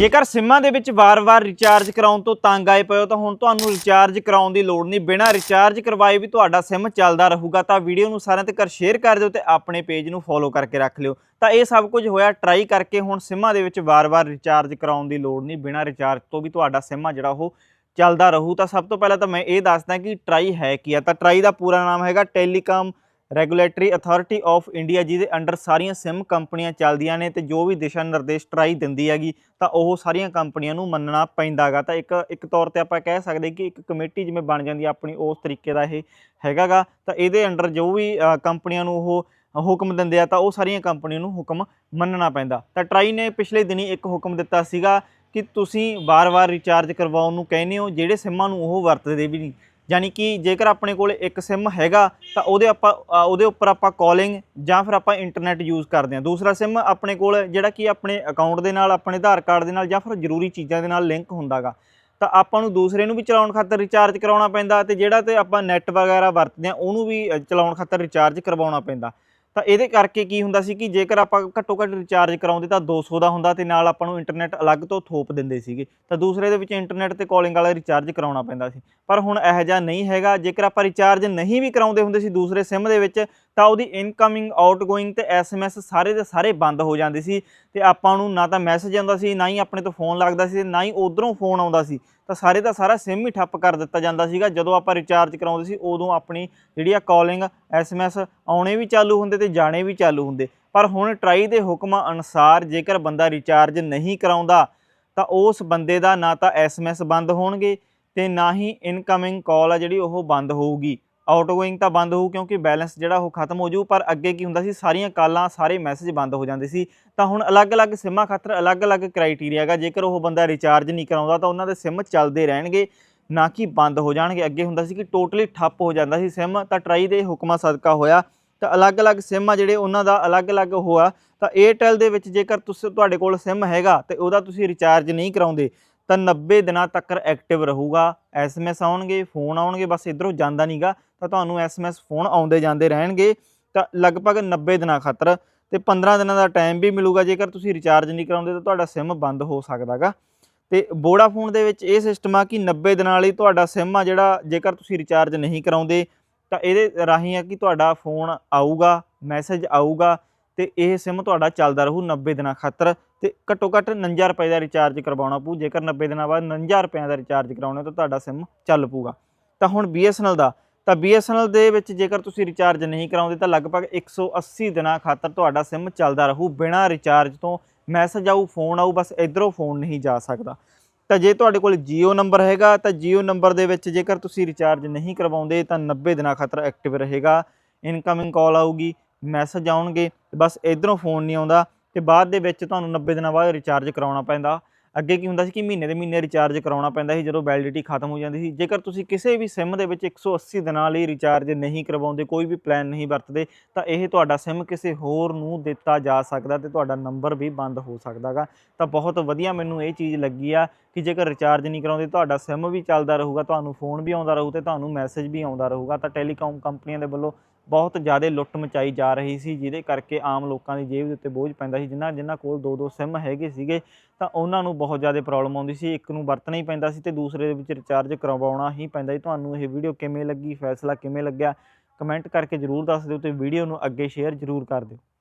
ਜੇਕਰ ਸਿੰਮਾਂ ਦੇ ਵਿੱਚ ਵਾਰ-ਵਾਰ ਰਿਚਾਰਜ ਕਰਾਉਣ ਤੋਂ ਤੰਗ ਆਏ ਪਏ ਹੋ, ਤਾਂ ਹੁਣ ਤੁਹਾਨੂੰ ਰਿਚਾਰਜ ਕਰਾਉਣ ਦੀ ਲੋੜ ਨਹੀਂ। ਬਿਨਾਂ ਰਿਚਾਰਜ ਕਰਵਾਏ ਵੀ ਤੁਹਾਡਾ ਸਿੰਮ ਚੱਲਦਾ ਰਹੂਗਾ। ਤਾਂ ਵੀਡੀਓ ਨੂੰ ਸਾਰਿਆਂ ਤੱਕ ਸ਼ੇਅਰ ਕਰ ਦਿਓ ਤੇ ਆਪਣੇ ਪੇਜ ਨੂੰ ਫੋਲੋ ਕਰਕੇ ਰੱਖ ਲਿਓ। ਤਾਂ ਇਹ ਸਭ ਕੁਝ ਹੋਇਆ ਟਰਾਈ ਕਰਕੇ ਹੁਣ ਸਿੰਮਾਂ ਦੇ ਵਿੱਚ ਵਾਰ-ਵਾਰ ਰਿਚਾਰਜ ਕਰਾਉਣ ਦੀ ਲੋੜ ਨਹੀਂ। ਬਿਨਾਂ ਰਿਚਾਰਜ ਤੋਂ ਵੀ ਤੁਹਾਡਾ ਸਿੰਮ ਆ ਜਿਹੜਾ ਉਹ ਚੱਲਦਾ ਰਹੂ। ਤਾਂ ਸਭ ਤੋਂ ਪਹਿਲਾਂ ਤਾਂ ਮੈਂ ਇਹ ਦੱਸਦਾ ਕਿ ਟਰਾਈ ਹੈ ਕੀ ਆ? ਤਾਂ ਟਰਾਈ ਦਾ ਪੂਰਾ ਨਾਮ ਹੈਗਾ telecom regulatory authority of India ਜਿਹਦੇ ਅੰਡਰ ਸਾਰੀਆਂ ਸਿਮ ਕੰਪਨੀਆਂ ਚੱਲਦੀਆਂ ਨੇ ਤੇ ਜੋ ਵੀ ਦਿਸ਼ਾ ਨਿਰਦੇਸ਼ ਟਰਾਈ ਦਿੰਦੀ ਹੈਗੀ, ਤਾਂ ਉਹ ਸਾਰੀਆਂ ਕੰਪਨੀਆਂ ਨੂੰ ਮੰਨਣਾ ਪੈਂਦਾਗਾ ਤਾਂ ਇੱਕ ਇੱਕ ਤੌਰ ਤੇ ਆਪਾਂ ਕਹਿ ਸਕਦੇ ਕਿ ਇੱਕ ਕਮੇਟੀ ਜਿਵੇਂ ਬਣ ਜਾਂਦੀ ਆ, ਆਪਣੀ ਉਸ ਤਰੀਕੇ ਦਾ ਇਹ ਹੈਗਾਗਾ ਤਾਂ ਇਹਦੇ ਅੰਡਰ ਜੋ ਵੀ ਕੰਪਨੀਆਂ ਨੂੰ ਉਹ ਹੁਕਮ ਦਿੰਦੇ ਆ, ਤਾਂ ਉਹ ਸਾਰੀਆਂ ਕੰਪਨੀਆਂ ਨੂੰ ਹੁਕਮ ਮੰਨਣਾ ਪੈਂਦਾ। ਤਾਂ ਟਰਾਈ ਨੇ ਪਿਛਲੇ ਦਿਨੀ ਇੱਕ ਹੁਕਮ ਦਿੱਤਾ ਸੀਗਾ ਕਿ ਤੁਸੀਂ ਵਾਰ-ਵਾਰ ਰਿਚਾਰਜ ਕਰਵਾਉਣ ਨੂੰ ਕਹਿੰਦੇ ਹੋ, ਜਿਹੜੇ ਸਿੰਮਾਂ ਨੂੰ ਉਹ ਵਰਤਦੇ ਵੀ ਨਹੀਂ। ਯਾਨੀ ਕਿ ਜੇਕਰ ਆਪਣੇ ਕੋਲ ਇੱਕ ਸਿਮ ਹੈਗਾ, ਤਾਂ ਉਹਦੇ ਆਪਾਂ ਉਹਦੇ ਉੱਪਰ ਆਪਾਂ ਕਾਲਿੰਗ ਜਾਂ ਫਿਰ ਆਪਾਂ ਇੰਟਰਨੈਟ ਯੂਜ਼ ਕਰਦੇ ਹਾਂ। ਦੂਸਰਾ ਸਿਮ ਆਪਣੇ ਕੋਲ ਜਿਹੜਾ ਕਿ ਆਪਣੇ ਅਕਾਊਂਟ ਦੇ ਨਾਲ, ਆਪਣੇ ਆਧਾਰ ਕਾਰਡ ਦੇ ਨਾਲ ਜਾਂ ਫਿਰ ਜ਼ਰੂਰੀ ਚੀਜ਼ਾਂ ਦੇ ਨਾਲ ਲਿੰਕ ਹੁੰਦਾਗਾ। ਤਾਂ ਆਪਾਂ ਨੂੰ ਦੂਸਰੇ ਨੂੰ ਵੀ ਚਲਾਉਣ ਖਾਤਰ ਰਿਚਾਰਜ ਕਰਾਉਣਾ ਪੈਂਦਾ ਤੇ ਜਿਹੜਾ ਤੇ ਆਪਾਂ ਨੈਟ ਵਗੈਰਾ ਵਰਤਦੇ ਹਾਂ, ਉਹਨੂੰ ਵੀ ਚਲਾਉਣ ਖਾਤਰ ਰਿਚਾਰਜ ਕਰਵਾਉਣਾ ਪੈਂਦਾ। ਤਾਂ ਇਹਦੇ ਕਰਕੇ ਕੀ ਹੁੰਦਾ ਸੀ ਕਿ ਜੇਕਰ ਆਪਾਂ ਘੱਟੋ ਘੱਟ ਰਿਚਾਰਜ ਕਰਾਉਂਦੇ ਤਾਂ 200 ਦਾ ਹੁੰਦਾ ਤੇ ਨਾਲ ਆਪਾਂ ਨੂੰ ਇੰਟਰਨੈਟ ਅਲੱਗ ਤੋਂ ਥੋਪ ਦਿੰਦੇ ਸੀਗੇ। ਤਾਂ ਦੂਸਰੇ ਦੇ ਵਿੱਚ ਇੰਟਰਨੈਟ ਤੇ ਕਾਲਿੰਗ ਵਾਲਾ ਰਿਚਾਰਜ ਕਰਾਉਣਾ ਪੈਂਦਾ ਸੀ। ਪਰ ਹੁਣ ਇਹੋ ਜਿਹਾ ਨਹੀਂ ਹੈਗਾ। ਜੇਕਰ ਆਪਾਂ ਰਿਚਾਰਜ ਨਹੀਂ ਵੀ ਕਰਾਉਂਦੇ ਹੁੰਦੇ ਸੀ ਦੂਸਰੇ ਸਿਮ ਦੇ ਵਿੱਚ ਤਾਂ ਉਹਦੀ ਇਨਕਮਿੰਗ ਆਊਟਗੋਇੰਗ ਤੇ ਐਸਐਮਐਸ ਸਾਰੇ ਦੇ ਸਾਰੇ ਬੰਦ ਹੋ ਜਾਂਦੇ ਸੀ ਤੇ ਆਪਾਂ ਨੂੰ ਨਾ ਤਾਂ ਮੈਸੇਜ ਆਉਂਦਾ ਸੀ, ਨਾ ਹੀ ਆਪਣੇ ਤੋਂ ਫੋਨ ਲੱਗਦਾ ਸੀ ਤੇ ਨਾ ਹੀ ਉਧਰੋਂ ਫੋਨ ਆਉਂਦਾ ਸੀ। ਤਾਂ ਸਾਰੇ ਦਾ ਸਾਰਾ ਸਿਮ ਹੀ ਠੱਪ ਕਰ ਦਿੱਤਾ ਜਾਂਦਾ ਸੀਗਾ। ਜਦੋਂ ਆਪਾਂ ਰਿਚਾਰਜ ਕਰਾਉਂਦੇ ਸੀ, ਉਦੋਂ ਆਪਣੀ ਜਿਹੜੀ ਆ ਕਾਲਿੰਗ ਐਸਐਮਐਸ ਆਉਣੇ ਵੀ ਚਾਲੂ ਹੁੰਦੇ ਤੇ ਜਾਣੇ ਵੀ ਚਾਲੂ ਹੁੰਦੇ। ਪਰ ਹੁਣ ਟਰਾਈ ਦੇ ਹੁਕਮਾਂ ਅਨੁਸਾਰ ਜੇਕਰ ਬੰਦਾ ਰਿਚਾਰਜ ਨਹੀਂ ਕਰਾਉਂਦਾ, ਤਾਂ ਉਸ ਬੰਦੇ ਦਾ ਨਾ ਤਾਂ ਐਸਐਮਐਸ ਬੰਦ ਹੋਣਗੇ ਤੇ ਨਾ ਹੀ ਇਨਕਮਿੰਗ ਕਾਲ ਆ ਜਿਹੜੀ ਉਹ ਬੰਦ ਹੋਊਗੀ। ਆਊਟਗੋਇੰਗ ਤਾਂ ਬੰਦ ਹੋਊ ਕਿਉਂਕਿ ਬੈਲੈਂਸ ਜਿਹੜਾ ਉਹ ਖਤਮ ਹੋ ਜਾਊ, ਪਰ ਅੱਗੇ ਕੀ ਹੁੰਦਾ ਸੀ, ਸਾਰੀਆਂ ਕਾਲਾਂ, ਸਾਰੇ ਮੈਸੇਜ ਬੰਦ ਹੋ ਜਾਂਦੇ ਸੀ। ਤਾਂ ਹੁਣ ਅਲੱਗ-ਅਲੱਗ ਸਿਮਾਂ ਖਾਤਰ ਅਲੱਗ-ਅਲੱਗ ਕ੍ਰਾਈਟੇਰੀਆ ਹੈਗਾ। ਜੇਕਰ ਉਹ ਬੰਦਾ ਰਿਚਾਰਜ ਨਹੀਂ ਕਰਾਉਂਦਾ, ਤਾਂ ਉਹਨਾਂ ਦੇ ਸਿਮ ਚੱਲਦੇ ਰਹਿਣਗੇ, ਨਾ ਕਿ ਬੰਦ ਹੋ ਜਾਣਗੇ। ਅੱਗੇ ਹੁੰਦਾ ਸੀ ਕਿ ਟੋਟਲੀ ਠੱਪ ਹੋ ਜਾਂਦਾ ਸੀ ਸਿਮ, ਤਾਂ ਟਰਾਈ ਦੇ ਹੁਕਮਾਂ ਸਦਕਾ ਹੋਇਆ। ਤਾਂ ਅਲੱਗ-ਅਲੱਗ ਸਿਮ ਆ ਜਿਹੜੇ, ਉਹਨਾਂ ਦਾ ਅਲੱਗ-ਅਲੱਗ ਹੋਆ। ਤਾਂ ਏਅਰਟੈਲ ਦੇ ਵਿੱਚ ਜੇਕਰ ਤੁਸੀਂ, ਤੁਹਾਡੇ ਕੋਲ ਸਿਮ ਹੈਗਾ ਤੇ ਉਹਦਾ ਤੁਸੀਂ ਰਿਚਾਰਜ ਨਹੀਂ ਕਰਾਉਂਦੇ ਤਾਂ 90 ਦਿਨਾਂ ਤੱਕ ਐਕਟਿਵ ਰਹੂਗਾ। ਐਸਐਮਐਸ ਆਉਣਗੇ ਫੋਨ ਆਉਣਗੇ, ਬਸ ਇਧਰੋਂ ਜਾਂਦਾ ਨਹੀਂਗਾ ਤਾਂ ਤੁਹਾਨੂੰ ਐਸਐਮਐਸ ਫੋਨ ਆਉਂਦੇ ਜਾਂਦੇ ਰਹਿਣਗੇ। ਤਾਂ ਲਗਭਗ 90 ਦਿਨਾਂ ਖਾਤਰ ਤੇ 15 ਦਿਨਾਂ ਦਾ ਟਾਈਮ ਵੀ ਮਿਲੂਗਾ। ਜੇਕਰ ਤੁਸੀਂ ਰਿਚਾਰਜ ਨਹੀਂ ਕਰਾਉਂਦੇ ਤਾਂ ਤੁਹਾਡਾ ਸਿਮ ਬੰਦ ਹੋ ਸਕਦਾਗਾ। ਤੇ ਵੋਡਾਫੋਨ ਦੇ ਵਿੱਚ ਇਹ ਸਿਸਟਮ ਆ ਕਿ 90 ਦਿਨਾਂ ਲਈ ਤੁਹਾਡਾ ਸਿਮ ਆ ਜਿਹੜਾ ਜੇਕਰ ਤੁਸੀਂ ਰਿਚਾਰਜ ਨਹੀਂ ਕਰਾਉਂਦੇ ਤਾਂ ਇਹਦੇ ਰਾਹੀਂ ਆ ਕਿ ਤੁਹਾਡਾ ਫੋਨ ਆਊਗਾ ਮੈਸੇਜ ਆਊਗਾ। ਤੇ ਇਹ ਸਿਮ ਤੁਹਾਡਾ ਚੱਲਦਾ ਰਹੂ 90 ਦਿਨਾਂ ਖਾਤਰ ਤੇ ਘੱਟੋ ਘੱਟ 49 ਰੁਪਏ ਦਾ ਰਿਚਾਰਜ ਕਰਵਾਉਣਾ ਪਊ। ਜੇਕਰ 90 ਦਿਨਾਂ ਬਾਅਦ 49 ਰੁਪਏ ਦਾ ਰਿਚਾਰਜ ਕਰਾਉਣਾ ਤਾਂ ਤੁਹਾਡਾ ਸਿਮ ਚੱਲ ਪੂਗਾ ਤਾਂ ਹੁਣ BSNL ਦਾ, ਤਾਂ BSNL ਦੇ ਵਿੱਚ ਜੇਕਰ ਤੁਸੀਂ ਰਿਚਾਰਜ ਨਹੀਂ ਕਰਾਉਂਦੇ ਤਾਂ ਲਗਭਗ 180 ਦਿਨਾਂ ਖਾਤਰ ਤੁਹਾਡਾ ਸਿਮ ਚੱਲਦਾ ਰਹੂ। ਬਿਨਾਂ ਰਿਚਾਰਜ ਤੋਂ ਮੈਸੇਜ ਆਊ ਫੋਨ ਆਊ, ਬਸ ਇਧਰੋਂ ਫੋਨ ਨਹੀਂ ਜਾ ਸਕਦਾ। ਤਾਂ ਜੇ ਤੁਹਾਡੇ ਕੋਲ Jio ਨੰਬਰ ਹੈਗਾ, ਤਾਂ Jio ਨੰਬਰ ਦੇ ਵਿੱਚ ਜੇਕਰ ਤੁਸੀਂ ਰਿਚਾਰਜ ਨਹੀਂ ਕਰਵਾਉਂਦੇ ਤਾਂ 90 ਦਿਨਾਂ ਖਾਤਰ ਐਕਟਿਵ ਰਹੇਗਾ। ਇਨਕਮਿੰਗ ਕਾਲ ਆਊਗੀ ਮੈਸੇਜ ਆਉਣਗੇ, ਬਸ ਇਧਰੋਂ ਫੋਨ ਨਹੀਂ ਆਉਂਦਾ ਤੇ ਬਾਅਦ ਦੇ ਵਿੱਚ ਤੁਹਾਨੂੰ 90 ਦਿਨਾਂ ਬਾਅਦ ਰਿਚਾਰਜ ਕਰਾਉਣਾ ਪੈਂਦਾ। ਅੱਗੇ ਕੀ ਹੁੰਦਾ ਸੀ ਕਿ ਮਹੀਨੇ ਦੇ ਮਹੀਨੇ ਰਿਚਾਰਜ ਕਰਾਉਣਾ ਪੈਂਦਾ ਸੀ, ਜਦੋਂ ਵੈਲਿਡਿਟੀ ਖਤਮ ਹੋ ਜਾਂਦੀ ਸੀ। ਜੇਕਰ ਤੁਸੀਂ ਕਿਸੇ ਵੀ ਸਿਮ ਦੇ ਵਿੱਚ 180 ਦਿਨਾਂ ਲਈ ਰਿਚਾਰਜ ਨਹੀਂ ਕਰਵਾਉਂਦੇ, ਕੋਈ ਵੀ ਪਲਾਨ ਨਹੀਂ ਵਰਤਦੇ, ਤਾਂ ਇਹ ਤੁਹਾਡਾ ਸਿਮ ਕਿਸੇ ਹੋਰ ਨੂੰ ਦਿੱਤਾ ਜਾ ਸਕਦਾ ਤੇ ਤੁਹਾਡਾ ਨੰਬਰ ਵੀ ਬੰਦ ਹੋ ਸਕਦਾਗਾ। ਤਾਂ ਬਹੁਤ ਵਧੀਆ ਮੈਨੂੰ ਇਹ ਚੀਜ਼ ਲੱਗੀ ਆ ਕਿ ਜੇਕਰ ਰਿਚਾਰਜ ਨਹੀਂ ਕਰਾਉਂਦੇ, ਤੁਹਾਡਾ ਸਿਮ ਵੀ ਚੱਲਦਾ ਰਹੂਗਾ, ਤੁਹਾਨੂੰ ਫੋਨ ਵੀ ਆਉਂਦਾ ਰਹੂ ਤੇ ਤੁਹਾਨੂੰ ਮੈਸੇਜ ਵੀ ਆਉਂਦਾ ਰਹੂਗਾ। ਤਾਂ ਟੈਲੀਕਾਮ ਕੰਪਨੀਆਂ ਦੇ ਵੱਲੋਂ ਬਹੁਤ ਜ਼ਿਆਦਾ ਲੁੱਟ ਮਚਾਈ ਜਾ ਰਹੀ ਸੀ, ਜਿਹਦੇ ਕਰਕੇ ਆਮ ਲੋਕਾਂ ਦੀ ਜੇਬ ਦੇ ਉੱਤੇ ਬੋਝ ਪੈਂਦਾ ਸੀ। ਜਿਨ੍ਹਾਂ ਜਿਨ੍ਹਾਂ ਕੋਲ ਦੋ ਦੋ ਸਿਮ ਹੈਗੇ ਸੀਗੇ, ਤਾਂ ਉਹਨਾਂ ਨੂੰ ਬਹੁਤ ਜ਼ਿਆਦਾ ਪ੍ਰੋਬਲਮ ਆਉਂਦੀ ਸੀ। ਇੱਕ ਨੂੰ ਵਰਤਣਾ ਹੀ ਪੈਂਦਾ ਸੀ ਤੇ ਦੂਸਰੇ ਦੇ ਵਿੱਚ ਰਿਚਾਰਜ ਕਰਵਾਉਣਾ ਹੀ ਪੈਂਦਾ ਸੀ। ਤੁਹਾਨੂੰ ਇਹ ਵੀਡੀਓ ਕਿਵੇਂ ਲੱਗੀ, ਫੈਸਲਾ ਕਿਵੇਂ ਲੱਗਿਆ? ਕਮੈਂਟ ਕਰਕੇ ਜਰੂਰ ਦੱਸ ਦਿਓ ਤੇ ਵੀਡੀਓ ਨੂੰ ਅੱਗੇ ਸ਼ੇਅਰ ਜਰੂਰ ਕਰ ਦਿਓ।